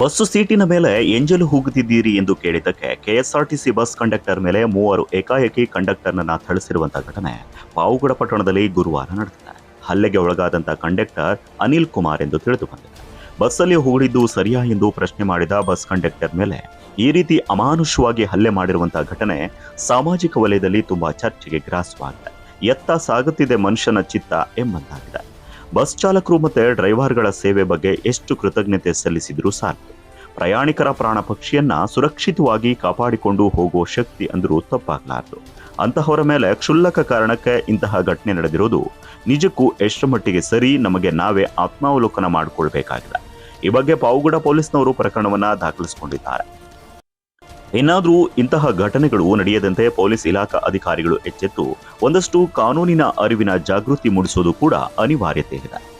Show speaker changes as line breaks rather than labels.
Bus ಸೀಟಿನ ಮೇಲೆ ಎಂಜಲು ಹೋಗುತ್ತಿದ್ದೀರಿ ಎಂದು ಕೇಳಿದ್ದಕ್ಕೆ ಕೆಎಸ್ಆರ್ಟಿಸಿ ಬಸ್ ಕಂಡಕ್ಟರ್ ಮೇಲೆ ಮೂವರು ಏಕಾಏಕಿ ಕಂಡಕ್ಟರ್ನನ್ನ ಥಳಿಸಿರುವಂತಹ ಘಟನೆ ಪಾವುಗಡ ಪಟ್ಟಣದಲ್ಲಿ ಗುರುವಾರ ನಡೆದಿದೆ. ಹಲ್ಲೆಗೆ ಒಳಗಾದಂತಹ ಕಂಡಕ್ಟರ್ ಅನಿಲ್ ಕುಮಾರ್ ಎಂದು ತಿಳಿದು ಬಂದಿದೆ. ಬಸ್ಸಲ್ಲಿ ಹೂಡಿದ್ದು ಸರಿಯಾ ಎಂದು ಪ್ರಶ್ನೆ ಮಾಡಿದ ಬಸ್ ಕಂಡಕ್ಟರ್ ಮೇಲೆ ಈ ರೀತಿ ಅಮಾನುಷವಾಗಿ ಹಲ್ಲೆ ಮಾಡಿರುವಂತಹ ಘಟನೆ ಸಾಮಾಜಿಕ ವಲಯದಲ್ಲಿ ತುಂಬಾ ಚರ್ಚೆಗೆ ಗ್ರಾಸವಾಗಿದೆ. ಎತ್ತ ಸಾಗುತ್ತಿದೆ ಮನುಷ್ಯನ ಚಿತ್ತ ಎಂಬಂತಾಗಿದೆ. ಬಸ್ ಚಾಲಕರು ಮತ್ತೆ ಡ್ರೈವರ್ಗಳ ಸೇವೆ ಬಗ್ಗೆ ಎಷ್ಟು ಕೃತಜ್ಞತೆ ಸಲ್ಲಿಸಿದ್ರೂ ಸಾಕು. ಪ್ರಯಾಣಿಕರ ಪ್ರಾಣ ಪಕ್ಷಿಯನ್ನ ಸುರಕ್ಷಿತವಾಗಿ ಕಾಪಾಡಿಕೊಂಡು ಹೋಗುವ ಶಕ್ತಿ ಅಂದರೂ ತಪ್ಪಾಗಲಾರದು. ಅಂತಹವರ ಮೇಲೆ ಕ್ಷುಲ್ಲಕ ಕಾರಣಕ್ಕೆ ಇಂತಹ ಘಟನೆ ನಡೆದಿರೋದು ನಿಜಕ್ಕೂ ಎಷ್ಟು ಮಟ್ಟಿಗೆ ಸರಿ ನಮಗೆ ನಾವೇ ಆತ್ಮಾವಲೋಕನ ಮಾಡಿಕೊಳ್ಬೇಕಾಗಿದೆ. ಈ ಬಗ್ಗೆ ಪಾವುಗಡ ಪೊಲೀಸ್ನವರು ಪ್ರಕರಣವನ್ನ ದಾಖಲಿಸಿಕೊಂಡಿದ್ದಾರೆ. ಇನ್ನಾದರೂ ಇಂತಹ ಘಟನೆಗಳು ನಡೆಯದಂತೆ ಪೊಲೀಸ್ ಇಲಾಖಾ ಅಧಿಕಾರಿಗಳು ಎಚ್ಚೆತ್ತು, ಒಂದಷ್ಟು ಕಾನೂನಿನ ಅರಿವಿನ ಜಾಗೃತಿ ಮೂಡಿಸುವುದು ಕೂಡ ಅನಿವಾರ್ಯತೆ ಇದೆ.